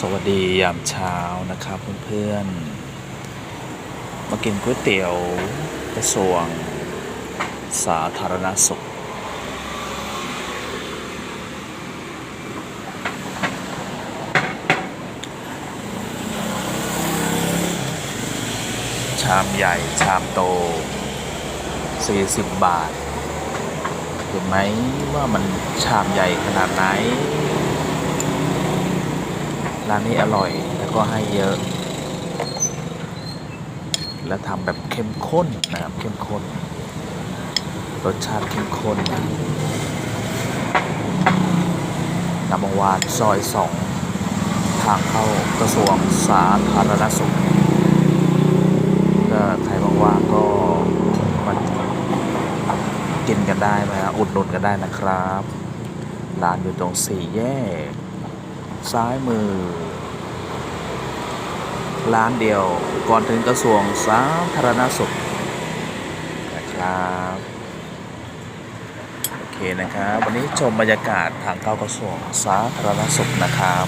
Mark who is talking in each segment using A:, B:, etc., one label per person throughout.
A: สวัสดียามเช้านะครับเพื่อนๆ มากินก๋วยเตี๋ยวกระทรวงสาธารณสุข ชามใหญ่ชามโต 40 บาท เห็นไหมว่ามันชามใหญ่ขนาดไหน ร้านนี้อร่อยแล้วก็ให้เยอะ และทำแบบเข้มข้นนะครับเข้มข้น รสชาติเข้มข้นนำมาวานซอยสองทางเข้ากระทรวงสาธารณสุขก็ใครว่างๆก็มากินกันได้นะอุดหนุนกันได้นะครับ ร้านอยู่ตรงสี่แยก ซ้ายมือ ร้านเดียวก่อนถึงกระทรวงสาธารณสุขนะครับโอเคนะครับ วันนี้ชมบรรยากาศทางเข้ากระทรวงสาธารณสุขนะครับ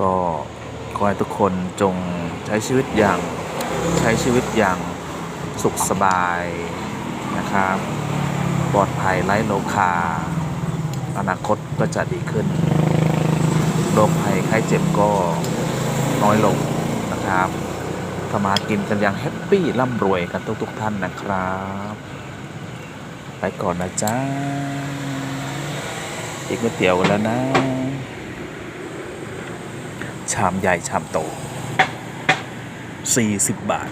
A: ก็ขอให้ทุกคนจงใช้ชีวิตอย่างใช้ชีวิตอย่างสุขสบายนะครับ ปลอดภัยไร้โรคา อนาคตก็จะดีขึ้น โรคภัยไข้เจ็บก็น้อยลงนะครับทำมากินกันอย่างแฮปปี้ร่ำรวยกันทุกๆทท่านนะครับ ไปก่อนนะจ๊ะอีกก๋วยเตี๋ยวกันแล้วนะ ชามใหญ่ชามโต 40 บาท